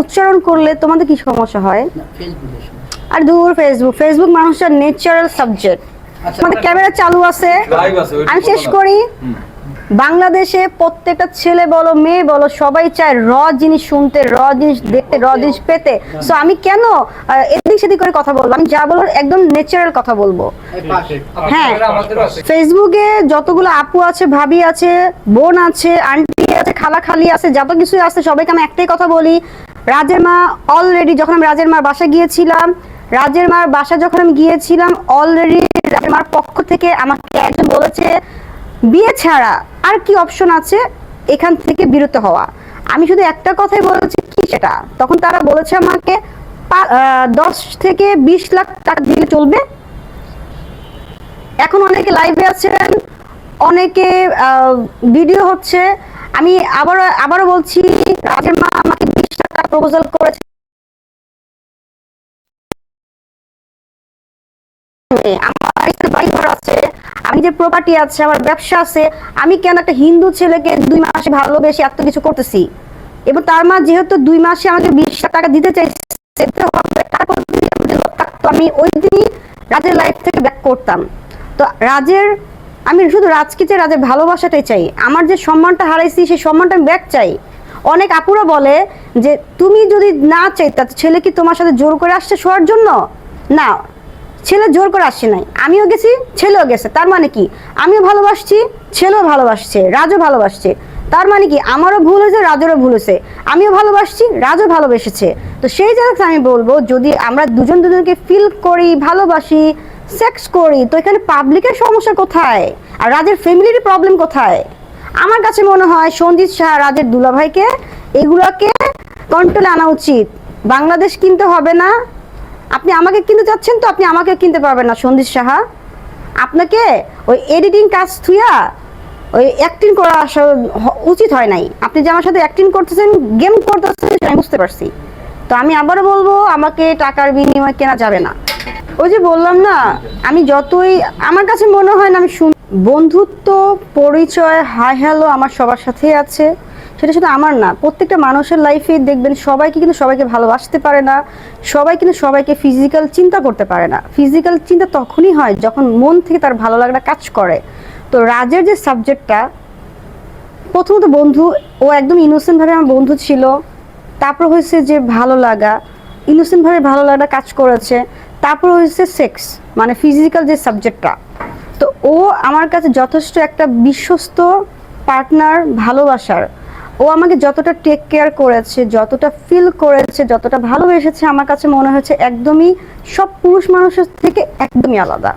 উচ্চারণ করলে তোমাদের কি সমস্যা হয়। আর দূর ফেসবুক ফেসবুক মানুষের ন্যাচারাল সাবজেক্ট আমাদের ক্যামেরা চালু আছে? লাইভ আছে ওই আমি শেষ করি। বাংলাদেশে প্রত্যেকটা ছেলে বলো মেয়ে বলো সবাই চায় র জিনিস শুনতে র জিনিস দেখতে র জিনিস পেতে। সো আমি কেন এদিক সেদিক করে কথা বলব? আমি যা বলার একদম ন্যাচারাল কথা বলব। হ্যাঁ ফেসবুকে যতগুলো আপু আছে ভাবি আছে বোন আছে আন্টি আছে খালা খালি আছে যত কিছু আছে সবাইকে আমি একটাই কথা বলি রাজের মা অলরেডি যখন আমি রাজের মার বাসা গিয়েছিলাম রাজের মার বাসা যখন আমি গিয়েছিলাম অলরেডি রাজের মার পক্ষ থেকে আমাকে একজন বলেছে, বিয়ে ছাড়া আর কি অপশন আছে এখান থেকে বিরত হওয়া? আমি শুধু একটা কথাই বলেছি, কি সেটা? তখন তারা বলেছে আমাকে দশ থেকে বিশ লাখ টাকা দিলে চলবে। এখন অনেকে লাইভে আছেন, অনেকে ভিডিও হচ্ছে। আমি আবারও আবারও বলছি রাজের মা আমাকে টাকা প্রপোজাল করেছে। বাড়ি ঘর আছে, আমি যে প্রপার্টি আছে, আমার ব্যবসা আছে, আমি কেন একটা হিন্দু ছেলেকে দুই মাসে ভালোবেসে এত কিছু করতেছি? এবং তার মা যেহেতু দুই মাসে আমাকে বিশ টাকা দিতে চাইছে তারপর আমি ওই দিনই রাজের লাইফ থেকে ব্যাক করতাম। তো রাজের, আমি শুধু রাজকে চাই, রাজের ভালোবাসাটাই চাই। আমার যে সম্মানটা হারাইছি, সেই সম্মানটা আমি ব্যাক চাই। অনেক আপুরা বলে যে তুমি যদি না চাইতা ছেলে কি তোমার সাথে জোর করে আসছে শোয়ার জন্য? না, ছেলে জোর করে আসছে নাই। আমিও গেছি, ছেলেও গেছে। তার মানে কি? আমিও ভালোবাসছি, ছেলেও ভালোবাসছে, রাজও ভালোবাসছে। তার মানে কি? আমারও ভুল হয়েছে, রাজেরও ভুল হয়েছে। আমিও ভালোবাসছি, রাজও ভালোবেসেছে। তো সেই জায়গাতে আমি বলব, যদি আমরা দুজন দুজনকে ফিল করি, ভালোবাসি সেক্স করি, তো এখানে পাবলিকের সমস্যা কোথায়? আর রাজের ফ্যামিলির প্রবলেম কোথায়? আমার কাছে মনে হয় সন্দীপ শাহ, রাজের দুলাভাইকে এগুলোকে কন্ট্রোলে আনা উচিত। বাংলাদেশ কিনতে হবে না। আপনি আমাকে কিনতে চাচ্ছেন তো আপনি আমাকে কিনতে পারবেন না, সন্দীপ সাহা। আপনাকে ওই এডিটিং কাজ থুইয়া ওই অ্যাক্টিং করা উচিত হয় নাই। আপনি যে আমার সাথে অ্যাক্টিং করতেছেন গেম করতেছেন আমি বুঝতে পারছি। তো আমি আবারও বলব, আমাকে টাকার বিনিময়ে কেনা যাবে না। ওই যে বললাম না, আমি যতই, আমার কাছে মনে হয় না আমি শুন বন্ধুত্ব, পরিচয়, হাই হ্যালো আমার সবার সাথেই আছে। সেটা শুধু আমার না, প্রত্যেকটা মানুষের লাইফে দেখবেন সবাইকে কিন্তু সবাইকে ভালোবাসতে পারে না, সবাই কিন্তু সবাইকে ফিজিক্যাল চিন্তা করতে পারে না। ফিজিক্যাল চিন্তা তখনই হয় যখন মন থেকে তার ভালো লাগাটা কাজ করে। তো রাজের যে সাবজেক্টটা প্রথমত বন্ধু, ও একদম ইনোসেন্টভাবে আমার বন্ধু ছিল। তারপর হয়েছে যে ভালো লাগা ইনোসেন্টভাবে ভালো লাগাটা কাজ করেছে। তারপর হয়েছে সেক্স মানে ফিজিক্যাল যে সাবজেক্টটা তো ও আমার কাছে যথেষ্ট একটা বিশ্বস্ত পার্টনার ভালোবাসার। ও আমাকে যতটা টেক কেয়ার করেছে, যতটা ফিল করেছে, যতটা ভালোবেসেছে, আমার কাছে মনে হয়েছে একদমই সব পুরুষ মানুষের থেকে একদমই আলাদা।